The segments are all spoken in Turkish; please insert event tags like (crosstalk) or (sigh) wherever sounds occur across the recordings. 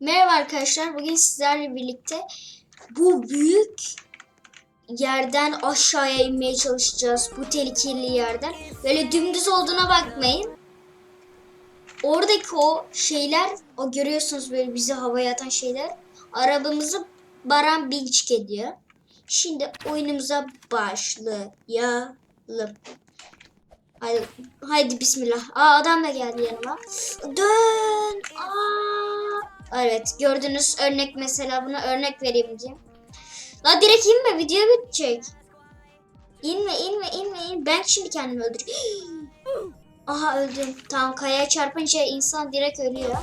Merhaba arkadaşlar. Bugün sizlerle birlikte bu büyük yerden aşağıya inmeye çalışacağız. Bu tehlikeli yerden. Böyle dümdüz olduğuna bakmayın. Oradaki o şeyler, o görüyorsunuz böyle bizi havaya atan şeyler. Arabamızı Baran Binçik ediyor. Şimdi oyunumuza başlayalım. Haydi, haydi bismillah. Aa adam da geldi yanıma. Dön. Evet gördünüz örnek mesela buna örnek vereyim diyeyim. La direkt inme video bitecek. İnme inme inme inme. Ben şimdi kendimi öldüreceğim. (gasps) Aha öldüm. Tamam kayaya çarpınca insan direkt ölüyor.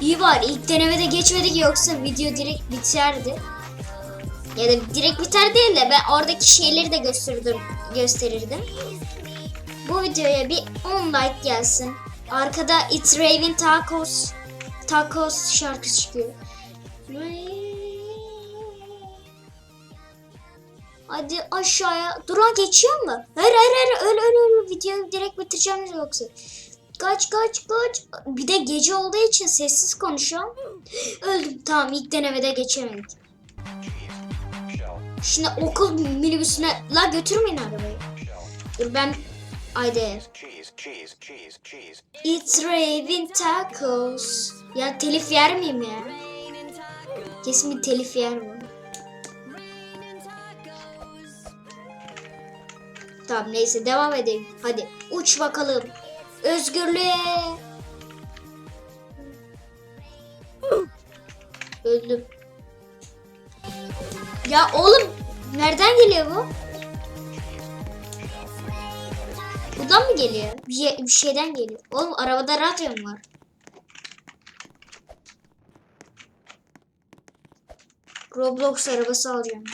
İyi var ilk denemede geçmedik yoksa video direkt biterdi. Ya da direkt biter değil de ben oradaki şeyleri de gösterirdim. gösterirdim. Bu videoya bir 10 like gelsin. Arkada It's Raven Tacos Tacos şarkısı çıkıyor. Hadi aşağıya. Duran geçiyor mu? Hayır hayır hayır öyle öyle öyle videoyu direkt bitireceğim yoksa. Kaç kaç kaç. Bir de gece olduğu için sessiz konuşuyorum. Öldüm. Tamam ilk denemede geçemedik. Şimdi okul minibüsüne la götürmeyin arabayı. Dur ben cheese. It's Raven Tacos. Ya telif yer miyim ya? Kesin bir telif yer bu. Tamam neyse devam edelim. Hadi uç bakalım. Özgürlüğe. Öldüm. Ya oğlum nereden geliyor bu? Buradan mı geliyor? Bir, bir şeyden geliyor. Oğlum arabada radyo mu var? Roblox arabası alacağım.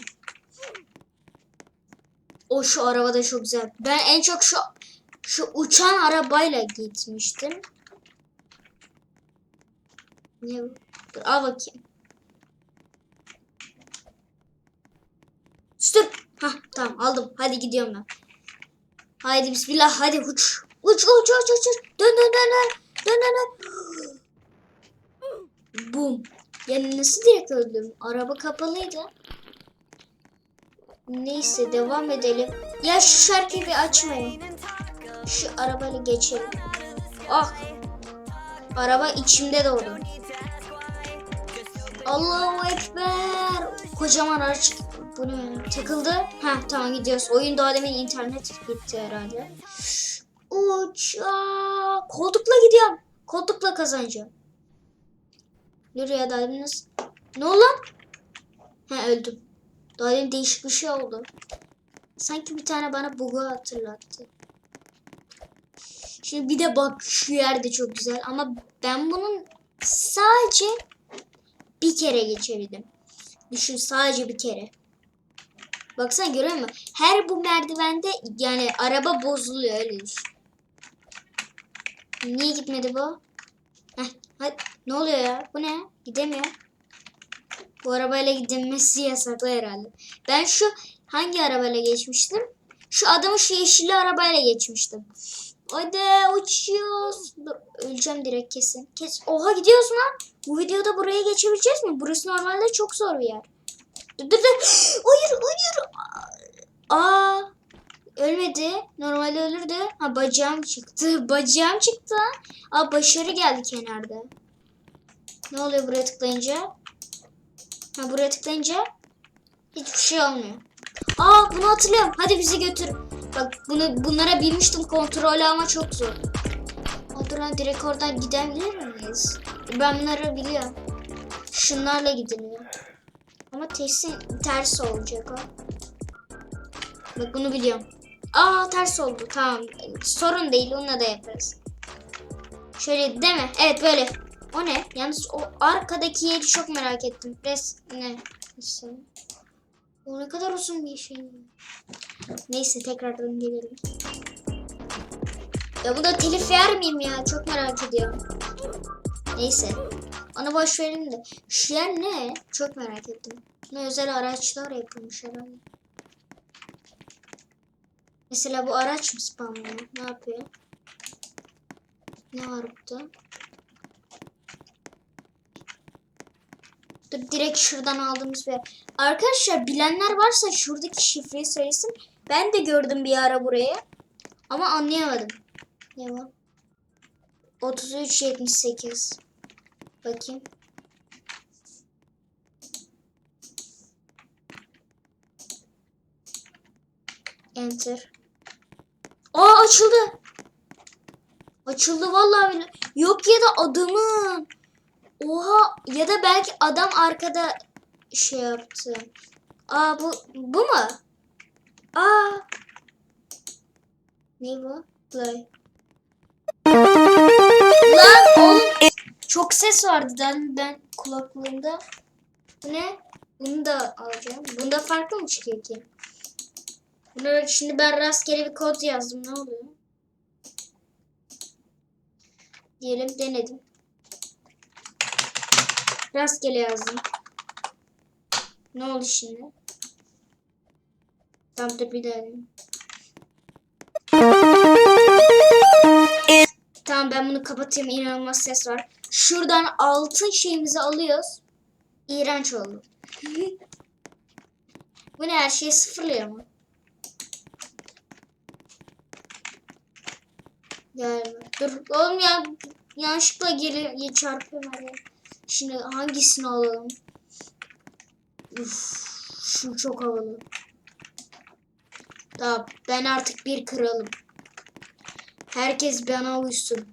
O şu araba da çok güzel. Ben en çok şu şu uçan arabayla gitmiştim. Ne bu? Al bakayım. Dur. Hah tamam aldım. Hadi gidiyorum ben. Haydi bismillah hadi uç. Uç uç uç uç. uç. Dön dön dön dön. Dön dön dön. (gasps) Bum. Ya nasıl direkt öldüm? Araba kapalıydı. Neyse devam edelim. Ya şu şarkıyı bir açmayın. Şu arabayla geçelim. Ah. Araba içimde doğdu. Allahu Ekber. Kocaman araç. Bu ne? Takıldı. Ha tamam gidiyoruz. Oyun daha demin internet gitti herhalde. Uçak. Koltukla gidiyorum. Koltukla kazanacağım. Nereye daha demin nasıl? Ne oldu lan? Ha öldüm. Daha değişik bir şey oldu. Sanki bir tane bana bug'u hatırlattı. Şimdi bir de bak şu yerde çok güzel ama ben bunun sadece bir kere geçebildim. Düşün sadece bir kere. Baksana görüyor musun? Her bu merdivende yani araba bozuluyor öyle düşün. Niye gitmedi bu? Heh, hadi. Ne oluyor ya? Bu ne? Gidemiyor. Bu arabayla gidilmesi yasaklı herhalde. Ben şu hangi arabayla geçmiştim? Şu adamı şu yeşilli arabayla geçmiştim. Hadi uçuyoruz. Dur, öleceğim direkt kesin. Kes. Oha gidiyoruz lan. Bu videoda buraya geçebileceğiz mi? Burası normalde çok zor bir yer. Dur dur dur. (gasps) Hayır hayır. Aa. Ölmedi. Normalde ölürdü. Ha bacağım çıktı. (laughs) Bacağım çıktı. Aa başarı geldi kenarda. Ne oluyor buraya tıklayınca? Ha buraya tıklayınca hiçbir şey olmuyor. Aa bunu hatırlıyorum. Hadi bizi götür. Bak bunu bunlara bilmiştim kontrolü ama çok zor. O duran direkt oradan gidebilir miyiz? Ben bunları biliyorum. Şunlarla gidiliyor. Ama kesin ters olacak o. Bak bunu biliyorum. Aa ters oldu. Tamam. Sorun değil. Onunla da yaparız. Şöyle değil mi? Evet böyle. O ne? Yalnız o arkadaki yeri çok merak ettim. Res ne? Neyse. O ne kadar uzun bir şey. Neyse tekrardan gelelim. Ya bu da telif yer miyim ya? Çok merak ediyorum. Neyse. Onu boş verin de. Şu yer ne? Çok merak ettim. Ne özel araçlar yapılmış herhalde. Mesela bu araç mı spamlıyor? Ne yapıyor? Ne var burada? Dur direkt şuradan aldığımız bir Arkadaşlar bilenler varsa şuradaki şifreyi söylesin. Ben de gördüm bir ara burayı. Ama anlayamadım. Ne var? 3378. Bakayım. Enter. Aa açıldı. Açıldı vallahi. Yok ya da adamın. Oha ya da belki adam arkada şey yaptı. Aa bu bu mu? Aa. Ne bu? Play. Lan oğlum çok ses vardı ben, ben kulaklığımda. Ne? Bunu da alacağım. Bunda farklı mı çıkıyor ki? Bunu şimdi ben rastgele bir kod yazdım. Ne oluyor? Diyelim denedim. Rastgele yazdım. Ne oldu şimdi? Tam da bir daha. Tamam ben bunu kapatayım. İnanılmaz ses var. Şuradan altın şeyimizi alıyoruz. İğrenç oldu. (laughs) Bu ne her şeyi sıfırlıyor mu? Galiba. Dur oğlum ya yanlışlıkla geri çarpıyorum yere. Şimdi hangisini alalım? Uf, şu çok havalı. Tamam ben artık bir kralım. Herkes bana uysun.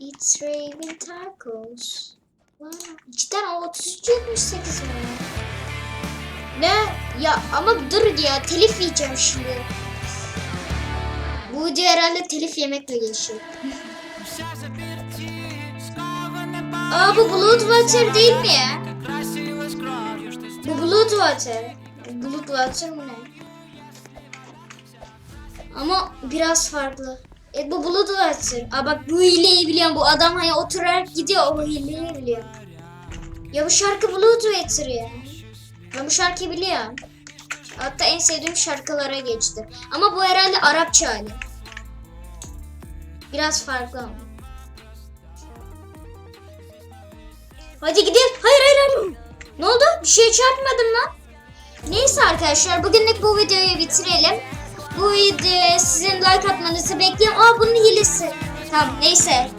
It's Raven Tacos. Wow. Cidden o 33 78 mi? Ne? Ya ama dur ya telif yiyeceğim şimdi. Bu video herhalde telif yemekle geçiyor. Aa bu Bloodwater değil mi? Bu Bloodwater. Bloodwater mı ne? Ama biraz farklı. E bu Bloodwater. Aa bak bu hileyi biliyorum. Bu adam hani oturarak gidiyor. O hileyi biliyor. Ya bu şarkı Bloodwater ya. Ben bu şarkıyı biliyorum. Hatta en sevdiğim şarkılara geçti. Ama bu herhalde Arapça hali. Biraz farklı ama. Hadi gidelim. Hayır hayır hayır. Ne oldu? Bir şeye çarpmadın lan. Neyse arkadaşlar bugünlük bu videoyu bitirelim. Bu videoya sizin like atmanızı bekliyorum. Aa bunun hilesi. Tamam neyse.